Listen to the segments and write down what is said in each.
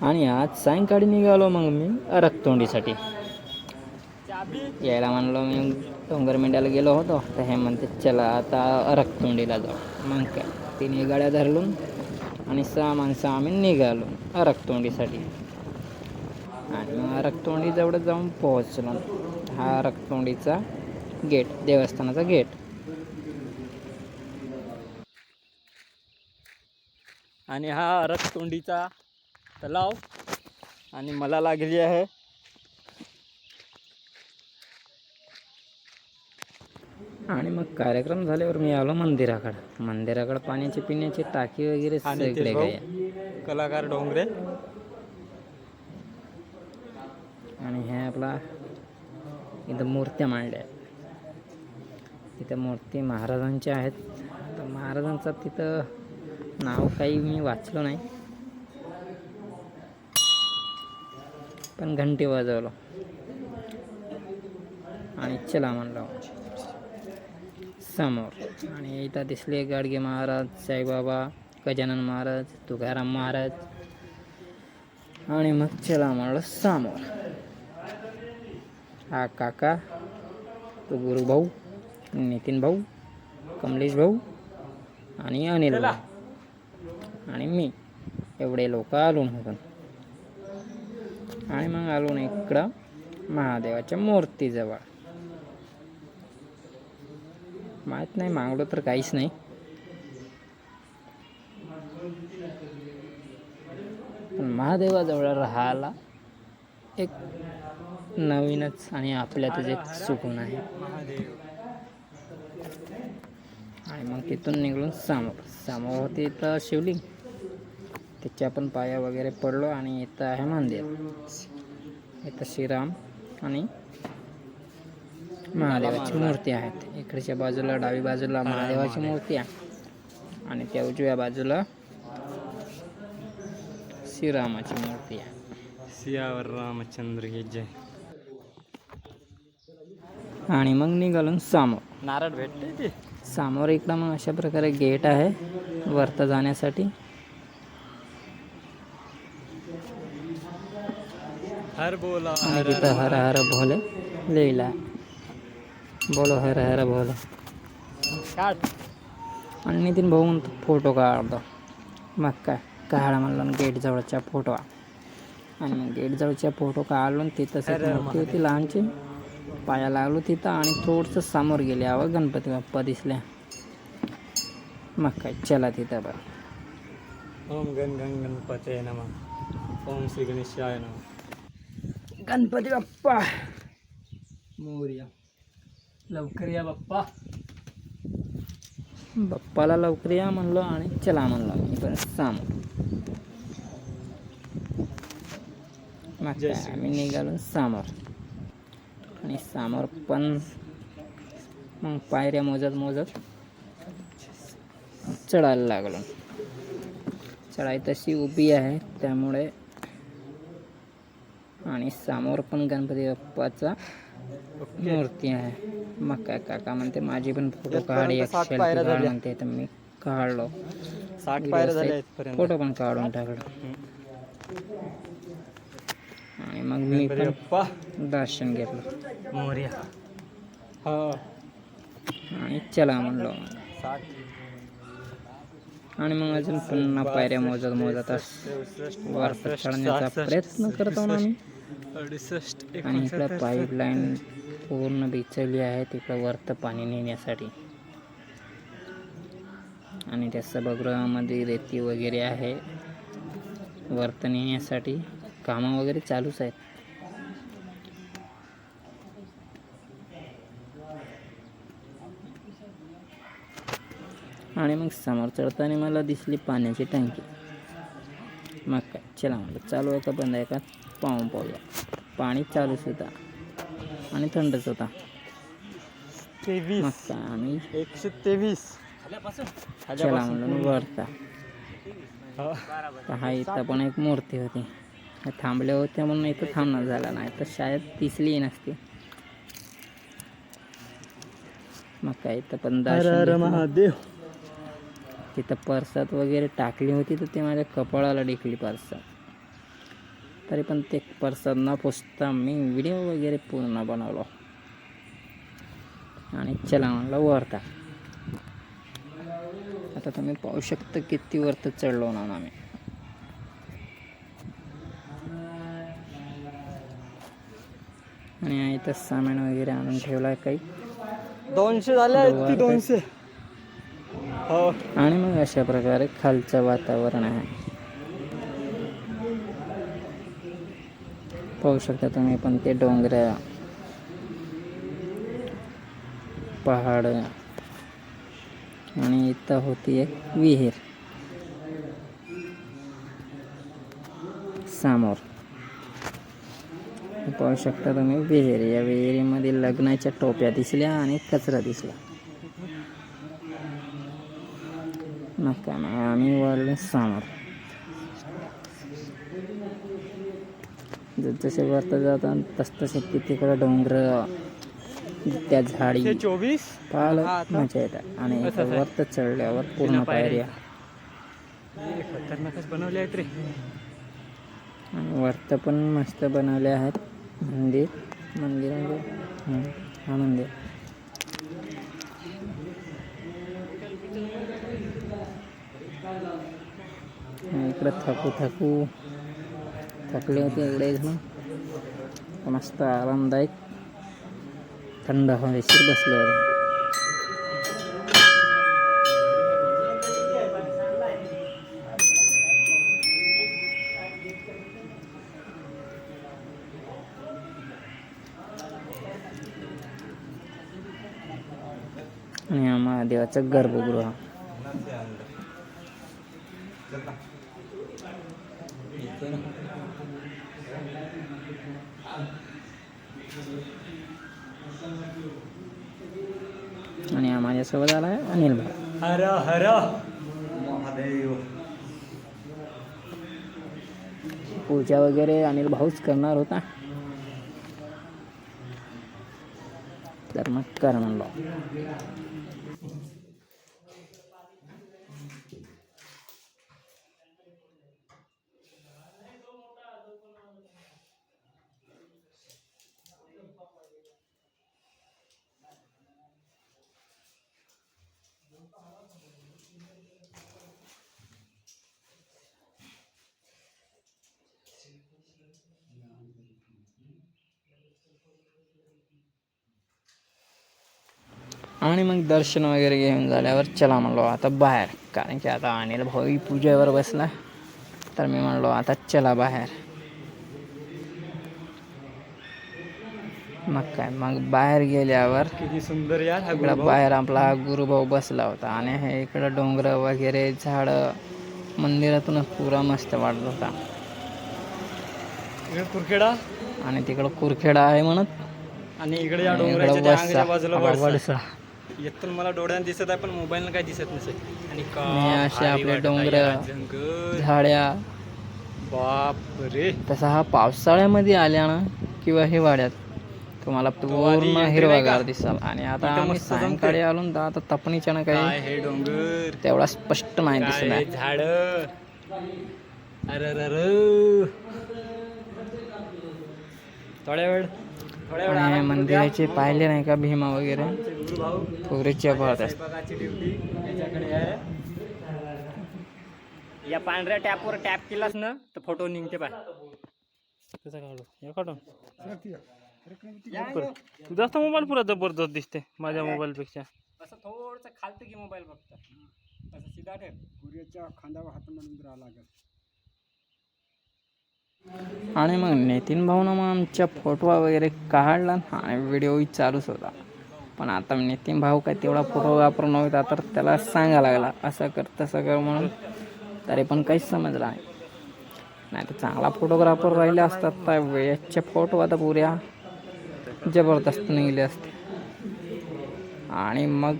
आणि आज सायंकाळी निघालो मग मी रक्तोंडीसाठी. यायला म्हणलो मी डोंगर मेंढ्याला गेलो होतो तर हे म्हणते चला आता रक्तोंडीला जाऊ. मग काय तिने गाड्या धरलून आणि सहा माणसं आम्ही निघालो रक्तोंडीसाठी. आणि मग रक्तोंडी जवळ जाऊन पोहोचलो. हा रक्तोंडीचा गेट देवस्थानाचा गेट. आणि हा रक्तोंडीचा तलाव. आणि मला लागली आहे. आणि मग कार्यक्रम झाल्यावर मी आलो मंदिराकडं. मंदिराकडं पाण्याची पिण्याची टाकी वगैरे सगळे? काय कलाकार डोंगरे. आणि हे आपला इथं मूर्त्या मांडल्या. तिथं मूर्ती महाराजांच्या आहेत. तर महाराजांचं तिथं नाव काही मी वाचलो नाही. पण घंटी वाजवलो. आणि चला म्हणलो. समोर. आणि इथं दिसले गाडगे महाराज साईबाबा गजानन महाराज तुकाराम महाराज. आणि मग चला म्हणलं समोर. हा काका तो गुरुभाऊ नितीन भाऊ कमलेश भाऊ आणि अनिल भाऊ. आणि मी. एवढे लोक आलो होतो आणि मग आलो ना इकडं महादेवाच्या मूर्तीजवळ माहीत नाही मागलो तर काहीच नाही. पण महादेवाजवळ राहायला एक नवीनच आणि आपल्यातच एक सुकून आहे. आणि मग तिथून निघून समोर समोर होती तर शिवलिंग. त्याच्या पण पाया वगैरे पडलो आणि इथं आहे मंदिर. इथं श्रीराम आणि महादेवाची मूर्ती आहेत. इकडच्या बाजूला डावी बाजूला महादेवाची मूर्ती आहे. आणि त्या उजव्या बाजूला श्रीरामाची मूर्ती आहे. सियावर रामचंद्र की जय. आणि मग निघालून समोर. नारळ भेटते ते समोर इकडं मग अशा प्रकारे गेट आहे. वरत जाण्यासाठी. हर बोला आणि हर तिथं हर हर भोले लिहिला. बोलो हर हर भोले आणि नितीन भाऊ म्हणतो फोटो काढतो मग काय काढा म्हणलं गेट जवळच्या फोटो आणि मग गेट जवळच्या फोटो एक मूर्ती होती लहानची. पाया लागलो तिथं आणि थोडंसं समोर गेले. अवं गणपती बाप्पा दिसल्या मग काय चला तिथं बरं ओम गण गण गणपते नमः. ओम श्री गणेशाय नमः. गणपती बाप्पा. मोर्या. लवकर या बाप्पा. बाप्पाला लवकर या म्हणलो आणि चला म्हणलो. मी पण श्री आम्ही निघालो समोर. आणि समोर पण मग पायऱ्या मोजत मोजत चढायला लागलो. चढाई तशी उभी आहे त्यामुळे आणि समोर पण गणपती बाप्पाचा मूर्ती आहे. मग काय काका म्हणते माझी पण फोटो काढ एक काढ. म्हणते तर मी काढलो. फोटो पण काढून टाकलो. आणि मग मी पण दर्शन घेतलं. मोर्या. हा. आणि चला म्हणलो. आणि मग अजून पुन्हा पायऱ्या मोजत मोजत वर चढण्याचा प्रयत्न करतो ना आम्ही. अडुसष्ट आणि इकडं पाईपलाईन पूर्ण बिचवली आहे तिकडं वरतं पाणी नेण्यासाठी. आणि त्या सभागृहामध्ये रेती वगैरे आहे. वरतं नेण्यासाठी कामं वगैरे चालूच आहेत. आणि मग समोर चढताना मला दिसली पाण्याची टंकी. मग काय चला म्हणलं चालू आहे का बंद आहे का? पाहून पाहूया. पाणी चालूच होता. आणि थंडच होता. मग तेवीस. काय आम्ही एकशे तेवीस. चला म्हणलं वरता हा. तर हा इथं पण एक मूर्ती होती. त्या थांबले होते म्हणून इथं थांबणं झालं नाही. तर शाळेत दिसली नसती. मग काय इथं पण. महादेव. तिथं परसात वगैरे टाकली होती तर ते माझ्या कपाळाला टेकली परसात. तरी पण ते परसाद न पोचता मी व्हिडिओ वगैरे पूर्ण बनवलो. आणि चला म्हणलं वरता. आता तुम्ही पाहू शकता किती वरत चढलो ना आम्ही. आणि इथं सामान वगैरे आणून ठेवलं काही. दोनशे झाले दोनशे. आणि मग अशा प्रकारे खालचं वातावरण आहे. पाहू शकता तुम्ही पण ते डोंगर पहाड आणि इथं होती एक विहीर. समोर. पाहू शकता तुम्ही विहीर या विहिरीमध्ये लग्नाच्या टोप्या दिसल्या आणि कचरा दिसला. आम्ही वळलो समोर जसे वरत जातात तस तसे तिकडं डोंगर त्या झाडी चोवीस. पाहिलं आता? मजा येतात. आणि? वरत चढल्यावर पूर्ण. पायऱ्या. हे खतरनाकच बनवले आहेत रे. आणि वरत पण मस्त बनवले आहेत मंदिर. मंदिर म्हणजे हा मंदिर. इकडं थकू थकू थकले होते इकडे जण तर मस्त आरामदायक थंड हवेशीर बसले होते आणि हा महादेवाचं गर्भगृह आणि माझ्यासोबत आला आहे अनिल भाऊ. हर हर. महादेव. पूजा वगैरे अनिल भाऊच करणार होता. तर मग कर म्हणलो. आणि मग दर्शन वगैरे घेऊन झाल्यावर चला म्हणलो आता बाहेर. कारण की आता अनिल भाऊ पूजेवर बसला. तर मी म्हणलो आता चला बाहेर. मग काय मग बाहेर गेल्यावर किती सुंदर यार इकडं. बाहेर आपला गुरुभाऊ बसला होता. आणि हे इकडं डोंगर वगैरे झाडं मंदिरातूनच पुरा मस्त वाटत होता. कुरखेडा? आणि तिकडं कुरखेडा आहे म्हणत. आणि इकडे या डोंगराच्या बाजूला येथून मला डोळ्यात दिसत आहे पण मोबाईल काय दिसत नसेल आणि का असे आपले डोंगर, जंगल. झाड्या. बाप रे तसा हा पावसाळ्यामध्ये आल्या ना किंवा हिवाळ्यात तुम्हाला पूर्ण हिरवागार? दिसाल. आणि आता आम्ही. सायंकाळी आलो ना आता तपणीच्या ना काही हे डोंगर? तेवढा स्पष्ट नाही हे झाड? अरे थोड्या वेळ. आणि. मंदिराचे पाहिले नाही का? भीमा वगैरे. याच्याकडे आहे. या पांढऱ्या टॅपवर टॅप केलास ना तर फोटो निघते पाय कसा काढू या काढून तू जास्त मोबाईल पुरा जबरदस्त दिसते माझ्या मोबाईल पेक्षा असं थोडस खालतं की मोबाईल फक्त असं सीधा ठेव. पुऱ्याच्या खांद्यावर हात मारून राहावं लागेल. आणि मग नितीन भाऊनं मग आमच्या फोटो वगैरे काढला आणि व्हिडिओही चालूच होता. पण आता नितीन भाऊ काय तेवढा फोटो वापरून नव्हता तर त्याला सांगा लागला असं कर तसं कर म्हणून. तरी पण काहीच समजलं नाही. नाही तर चांगला फोटोग्राफर राहिले असतात तर वेळेच्या फोटो आता पुऱ्या जबरदस्त निघले असते. आणि मग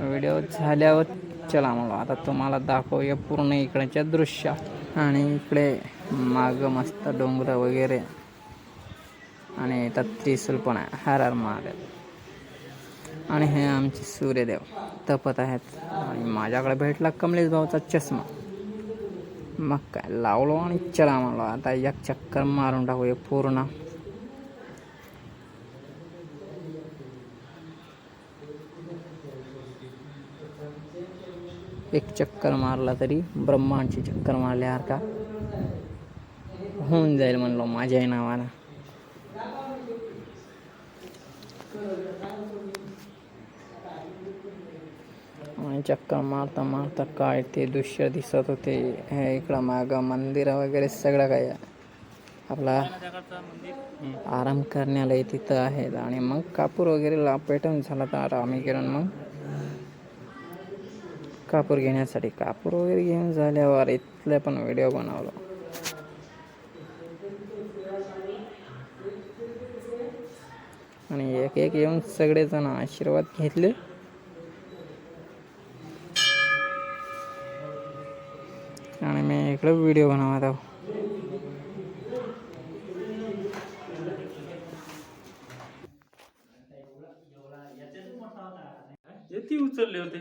व्हिडिओ झाल्यावर चला म्हणलो आता तुम्हाला दाखवूया पूर्ण इकडच्या दृश्य. आणि इकडे माग मस्त डोंगर वगैरे. आणि इथं त्रिसूल पण आहे हर हर महादेव आणि हे आमचे सूर्यदेव तपत आहेत. आणि माझ्याकडे भेटला कमलेश भाऊचा चष्मा. मग काय लावलो आणि चला म्हणलो. आता एक चक्कर मारून टाकूया पूर्ण. एक चक्कर मारला तरी ब्रह्मांडची चक्कर मारल्यासारखा होऊन जाईल म्हणलो माझ्या नावानं. आणि चक्कर मारता मारता काय ते दृश्य दिसत होते. हे इकडं मागं मंदिर वगैरे सगळं काय आपला आराम करण्याला तिथं आहेत. आणि मग कापूर वगैरे ला पेटून झाला तर आम्ही गेलो मग कापूर घेण्यासाठी कापूर वगैरे घेऊन झाल्यावर इथले पण व्हिडिओ बनवलो. आणि एक एक येऊन सगळेजण आशीर्वाद घेतले. आणि मी इकडे व्हिडिओ बनवत आहो. ती उचलले होते.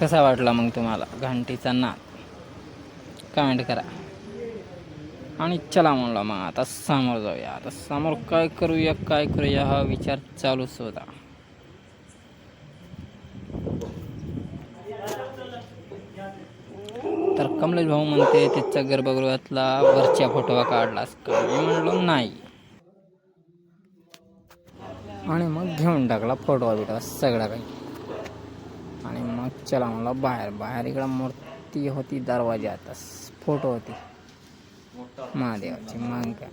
कसा वाटला मग तुम्हाला घंटीचा नाद? कमेंट करा. आणि चला म्हणलं मग आता समोर जाऊया. आता समोर काय करूया काय करूया हा विचार चालूच होता तर कमलेश भाऊ म्हणते त्याच्या गर्भगृहातला वरच्या फोटो काढलास का? मी म्हणलो नाही. आणि मग घेऊन टाकला फोटो बिटो सगळा काही. आणि मग चला म्हणला बाहेर बाहेर इकडं मूर्ती होती दरवाजात फोटो होती. महादेवाची मग काय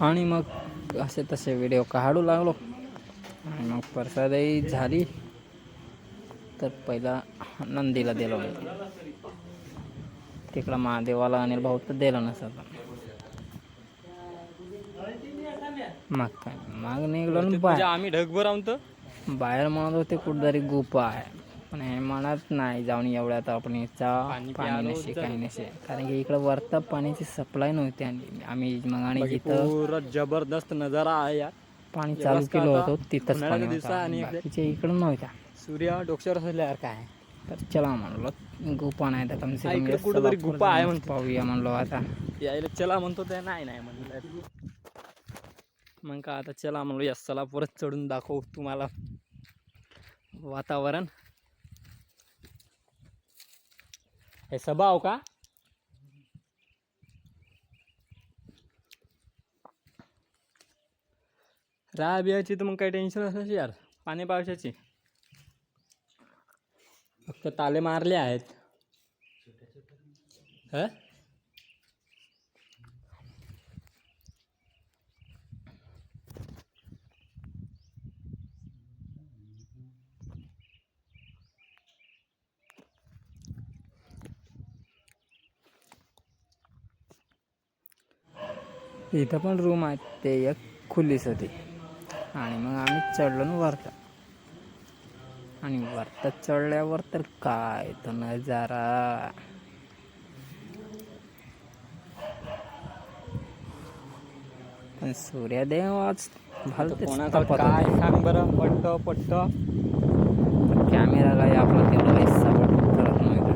आणि मग असे तसे व्हिडिओ काढू लागलो. आणि मग प्रसादही झाली. तर पहिला नंदीला दिलो मी तिकडं महादेवाला अनिल भाऊ तर दिला नसत मग काय? मग निघलो ना म्हणजे बाहेर आम्ही ढगभर आहोत तर? बाहेर म्हणत होते कुठेतरी गुफा आहे. पण हे म्हणत नाही जाऊन एवढ्यात आपण याचा पाणी नसे काही नसे कारण की इकडं वरता पाण्याची सप्लाय नव्हती आणि आम्ही मग आणि जिथं जबरदस्त नजारा आहे यार. पाणी चालू केलं? होतं तिथंच पाणी होतं. इकडे- बाकीच्या इकडं नव्हता सूर्य डोक्यावर असल्यावर काय? तर चला म्हणलो गुफा नाही तर कम से हा, कम कुठंतरी गुफा आहे म्हणते. पाहूया म्हणलो आता. यायला चला म्हणतो ते नाही नाही म्हणलं. मग का आता चला म्हणलो या चला परत चढून दाखवू तुम्हाला वातावरण. हे सभा हो का? राहा बियाची तर मग काही टेन्शन असायची यार. पाणी पावसाची. फक्त ताले मारले आहेत. ह? इथं पण रूम आहेत. ते एक खुलीस होती. आणि मग आम्ही चढलो ना वरता आणि वरता चढल्यावर तर काय तो नजारा. पण सूर्योदय आज तापत काय. सांग बरं पट्ट पट्ट. कॅमेरा काय आपला तेवढं काही सपोर्ट करत नव्हता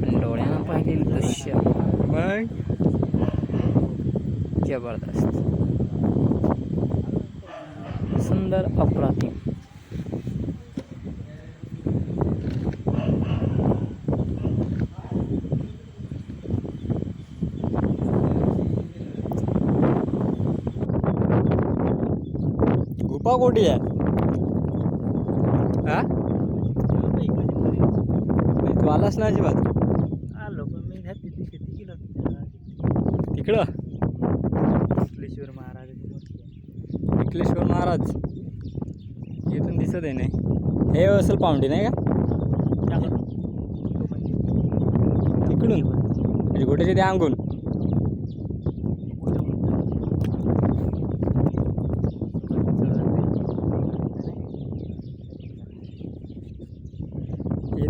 पण डोळ्यानं पाहिलेलं दृश्य. मग? जबरदस्त. सुंदर अप्रतिम गुफा कोठी आहे हा तू आलास ना अजिबात आलो पण मी डबल पाऊंडी नाही का? तिकडून? म्हणजे कुठे ते अंगून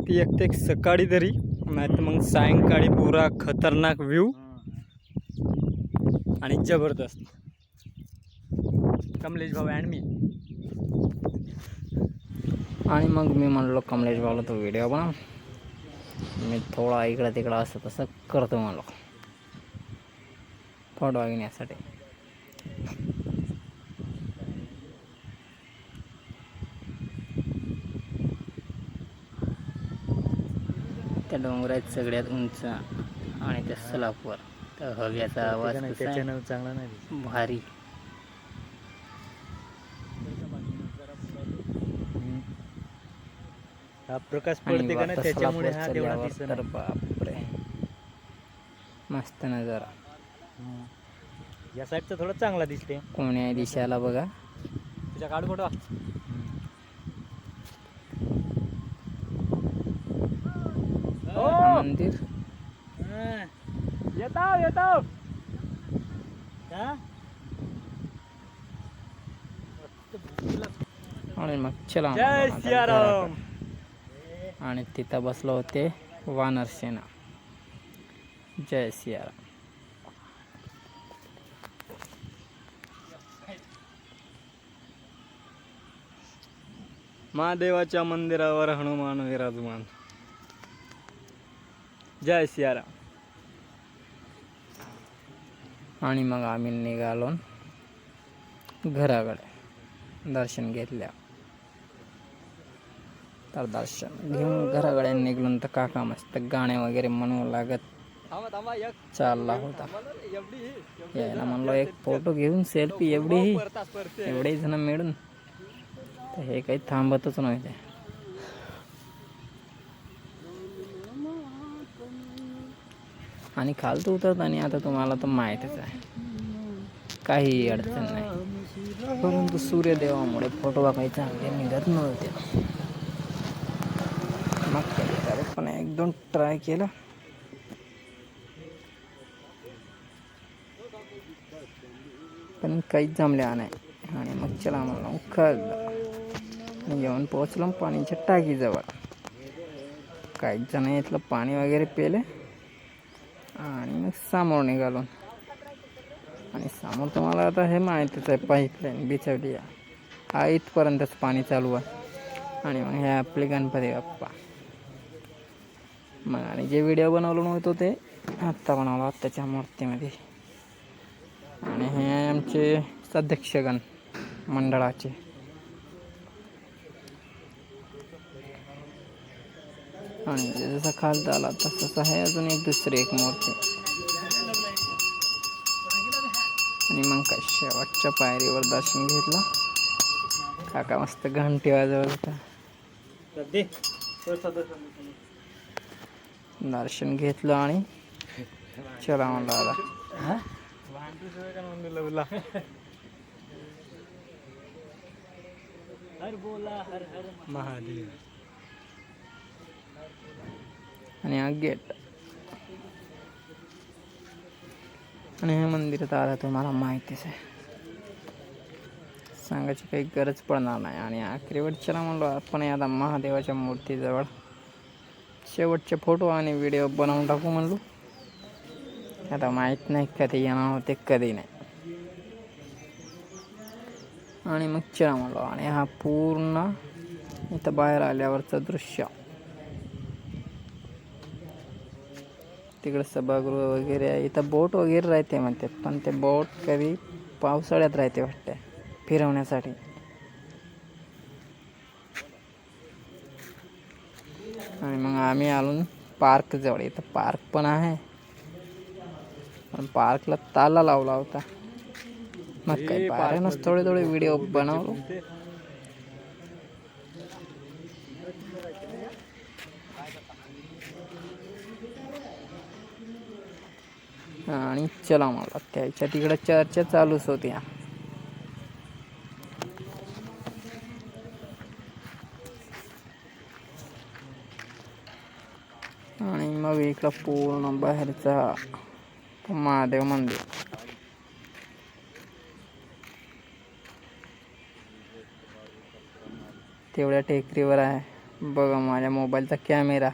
ती एक ते सकाळी तरी नाही मग सायंकाळी पुरा खतरनाक व्ह्यू आणि जबरदस्त. कमलेश भाऊ अँड मी. आणि मग मी म्हणलो कमलेश भाऊला तो व्हिडिओ बनव. मी थोडा इकडं तिकडं असं तसं करतो म्हणलो. फोटो घेण्यासाठी त्या डोंगरात सगळ्यात उंच आणि त्या सलापवर त्या हव्याचा आवाज? चांगला नाही भारी. हा प्रकाश पडते का ना त्याच्यामुळे हा चढल्यावर दिसत तर बापरे. मस्त नजारा. या साईडचा थोडा चांगला दिसते. कोण्या दिशाला बघा. तुझ्या काढ फोटो. हा. मंदिर येतो येतो आणि मग चला. जय सियाराम. आणि तिथं बसलो होते वानरसेना जय सियाराम. महादेवाच्या मंदिरावर हनुमान विराजमान. जय सियाराम. आणि मग आम्ही निघालो घराकडे. दर्शन घेतल्या. तर दर्शन घेऊन घराकडे निघलो तर काका मस्त गाणे वगैरे म्हणू लागत. चालला होता. यायला म्हणलो एक फोटो घेऊन सेल्फी एवढीही एवढेही एवढे जण मिळून. तर हे काही थांबतच नव्हते. आणि खालतं उतरताना आता तुम्हाला तर माहीतच आहे. काही अडचण नाही. परंतु सूर्यदेवामुळे फोटो काही चांगले निघत नव्हते मग काय त्याला पण एक दोन ट्राय केला. पण काहीच जमल्या नाही. आणि मग चला म्हणलं खाल्लं जेवण येऊन पाण्याच्या टाकीजवळ. काहीच जण इथलं पाणी वगैरे पेले. आणि मग समोर निघालो. आणि समोर तुम्हाला आता हे माहितीच आहे पाईपलाईन बिचवली हा इथपर्यंतच पाणी चालू आहे. आणि मग हे आपले गणपती बाप्पा. मग आणि जे व्हिडिओ बनवलं नव्हतं ते आत्ता बनवला आत्ताच्या मूर्तीमध्ये. आणि हे आमचे सध्यक्षगण मंडळाचे. आणि जसं खालता आला तसंच आहे अजून एक दुसरी एक मूर्ती. आणि मग काय शेवटच्या पायरीवर दर्शन घेतलं. काका मस्त घंटी वाजवत होता. दर्शन घेतलं आणि चला म्हणलं आता महादेव. आणि हा गेट. आणि हे मंदिर तर आता तुम्हाला माहितीच आहे. सांगायची काही गरज पडणार नाही. आणि आखरी चला म्हणलो आपण आता महादेवाच्या मूर्तीजवळ. शेवटचे फोटो आणि व्हिडिओ बनवून टाकू म्हणलो. आता माहीत नाही कधी येणार होते कधी नाही. आणि मग चिरा म्हणलो. आणि हा पूर्ण इथं बाहेर आल्यावरचं दृश्य. तिकडे सभागृह वगैरे आहे. इथं बोट वगैरे राहते म्हणते पण ते बोट कधी पावसाळ्यात राहते वाटते फिरवण्यासाठी. आणि मग आम्ही आलो पार्क जवळ. इथं पार्क पण आहे. पण पार्कला ताला लावला होता. मग काय पाऱ्यानंच थोडे थोडे व्हिडिओ बनवलो. आणि चला मला त्याच्या तिकडे चर्चा चालूच होत्या आणि पूर्ण बाहेरचा महादेव मंदिर तेवढ्या टेकरीवर आहे बघा माझ्या मोबाईलचा कॅमेरा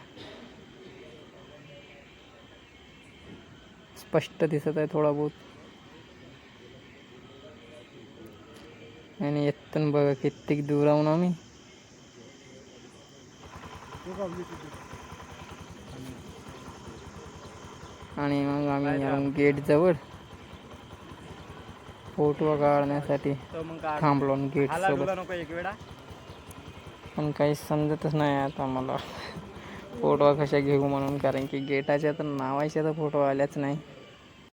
स्पष्ट दिसत आहे थोडा बहुत आणि येतून बघा कित्येक दूर राहून आम्ही आणि मग आम्ही गेट जवळ फोटो काढण्यासाठी. थांबलो गेट सोबत. पण काही समजतच नाही आता मला. फोटो कशा घेऊ म्हणून कारण की गेटाच्या तर नावाच्या तर फोटो आल्याच नाही.